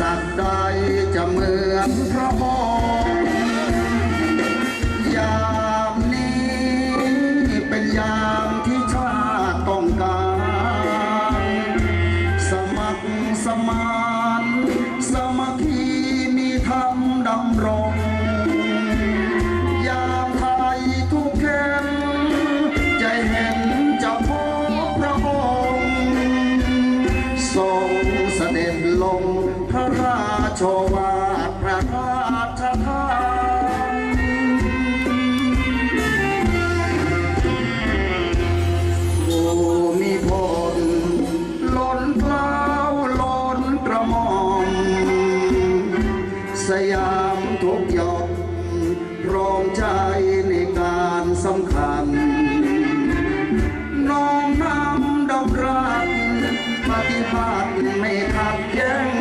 สักใดจะเหมือนพระองค์ยามนี้เป็นยามที่ชาติต้องการ สมัครสมานสมัคคีมีธรรมดำรงยามไทยทุกเข็มใจเห็นจะพบพระองค์ทรง เสด็จลงพระราชวาทพระราชทานภูมิพลล้นเกล้าวล้นกระหม่อม สยามทุกหยอดพร้อมใจในการสำคัญ ไม่ขัดแย้ง